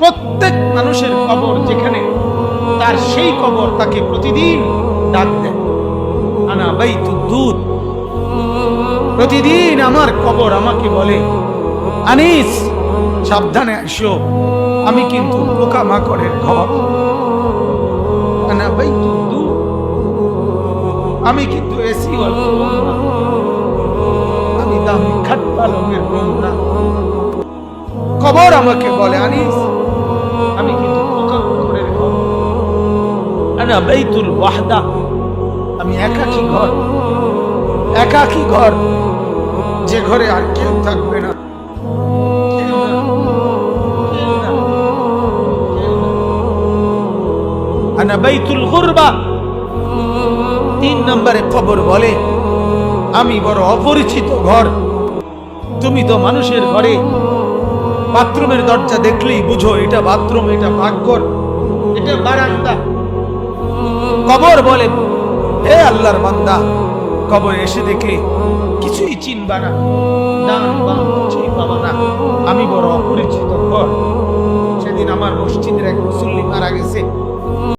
প্রত্যেক মানুষের কবর যেখানে, তার সেই কবর তাকে প্রতিদিন ডাক দেয়। আনা বাইতু দুধ। প্রতিদিন আমার কবর আমাকে বলে, আনিস, সাবধানে আসো আমি কিন্তু পোকা মাকড়ের ঘর। আনা দুধ। আমি কিন্তু এসি আমি দামি খাট পালনের কবর আমাকে বলে, আনিস আনা বাইতুল ওয়াহদা। আমি একাকী ঘর একাকী ঘর যে ঘরে আর কেউ থাকবে না। আনা বাইতুল গুরবা। তিন নম্বরে খবর বলে আমি বড় অপরিচিত ঘর। তুমি তো মানুষের ঘরে বাথরুমের দরজা দেখলেই বুঝো এটা বাথরুম এটা পাকঘর এটা বারান্দা। কবর বলে, হে আল্লাহর বান্দা, কবর এসে দেখে কিছুই চিনবা না পাবা না। আমি বড় অপরিচিত সেদিন আমার মসজিদের এক মুসল্লি মারা গেছে।